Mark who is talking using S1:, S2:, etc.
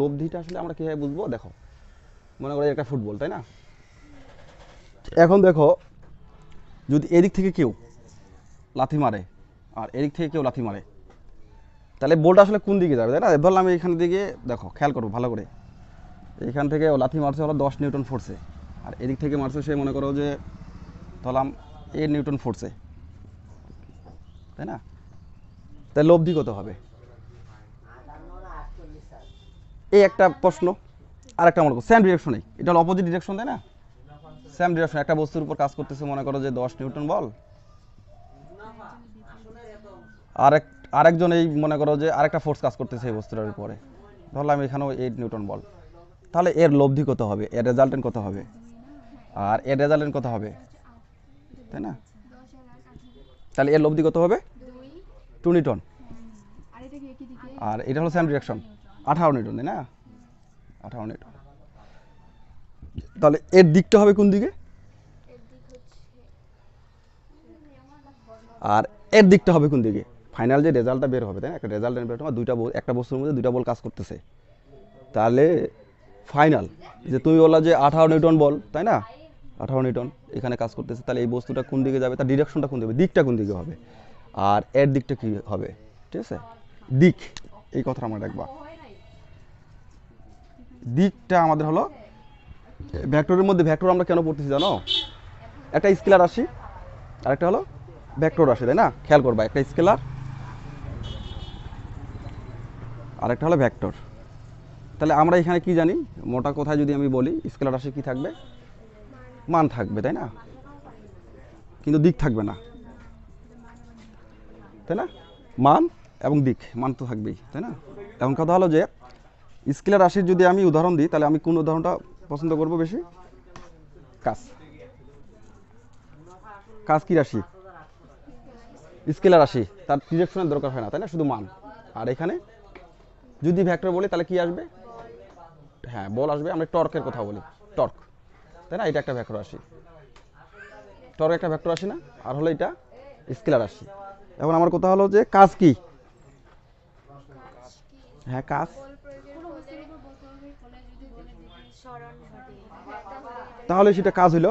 S1: লব্ধিটা আসলে আমরা কীভাবে বুঝব? দেখো। মনে করো একটা ফুটবল, তাই না? এখন দেখো, যদি এদিক থেকে কেউ লাথি মারে, আর এদিক থেকে কেউ লাথি মারে, তাহলে বলটা আসলে কোন দিকে যাবে, তাই না? ধরলাম এখান দিকে, দেখো, খেয়াল করো ভালো করে। এখান থেকে লাথি মারছে হলো দশ নিউটন ফোর্সে আর এদিক থেকে মারছে সে মনে করো যে, ধরলাম এ নিউটন ফোর্সে তাই না? তাই লব্ধি কত হবে? এই একটা প্রশ্ন আর একটা মনে করো সেম ডিরেকশনে এটা হলো অপোজিট ডিরেকশন তাই না? সেম ডিরেকশন একটা বস্তুর উপর কাজ করতেছে মনে করো যে দশ নিউটন বল। আরেক আরেকজন এই মনে করো যে আরেকটা ফোর্স কাজ করতেছে এই বস্তুটার উপরে। ধরলাম এখানেও এইট নিউটন বল। তাহলে এর লব্ধি কত হবে? এর রেজাল্টেন্ট কত হবে? আর এর রেজাল্টেন্ট কত হবে? তাই না? তাহলে এর লব্ধি কত হবে? Two Newton.
S2: আর এটা
S1: হলো সেম ডিরেকশন আঠারো নিউটন, তাই না? আঠারো নিউটন। তাহলে এর দিকটা হবে কোন দিকে? আর এর দিকটা হবে কোন দিকে? ফাইনাল যে রেজাল্টটা বের হবে, তাই না? একটা রেজাল্ট বের হবে দুইটা বল একটা বস্তুর মধ্যে দুইটা বল কাজ করতেছে। তাহলে ফাইনাল যে তুমি বললা যে আঠারো নিউটন বল, তাই না? আঠারো নিউটন এখানে কাজ করতেছে, তাহলে এই বস্তুটা কোন দিকে যাবে? তার ডিরেকশনটা কোন দিকে দিকটা কোন দিকে হবে? আর এর দিকটা কি হবে? ঠিক আছে? দিক, এই কথাটা আমরা রাখবা। দিকটা আমাদের হলো ভ্যাক্টরের মধ্যে ভ্যাক্টর আমরা কেন পড়তেছি জানো? একটা স্কেলার রাশি আর একটা হলো ভ্যাক্টর রাশি তাই না? খেয়াল করবা, একটা স্কেলার আর একটা হলো ভ্যাক্টর তাহলে আমরা এখানে কি জানি? মোটা কথায় যদি আমি বলি, স্কেলার রাশি কি থাকবে? মান থাকবে, তাই না? কিন্তু দিক থাকবে না। তাই না? মান এবং দিক, মান তো থাকবেই, তাই না? এখন কথা হলো যে স্কেলার রাশির যদি আমি উদাহরণ দিই, তাহলে আমি কোন উদাহরণটা পছন্দ করব বেশি? কাজ। কাজ কি রাশি? স্কেলার রাশি তার ডিরেকশনের দরকার হয় না, তাই না? শুধু মান। আর এখানে যদি ভ্যাক্টর বলি, তাহলে কি আসবে? হ্যাঁ বল আসবে, আমরা টর্কের কথা বলি। টর্ক। তাই না? এটা একটা ভ্যাক্টর রাশি। টর্ক একটা ভ্যাক্টর রাশি না? আর হলো এটা স্কেলার রাশি। এখন আমার কথা হলো যে কাজ কি? হ্যাঁ কাজ
S2: বল প্রয়োগের ফলে বল প্রয়োগের ফলে যদি বলে দিই স্মরণ ঘটে
S1: তাহলে সেটা কাজ হইল।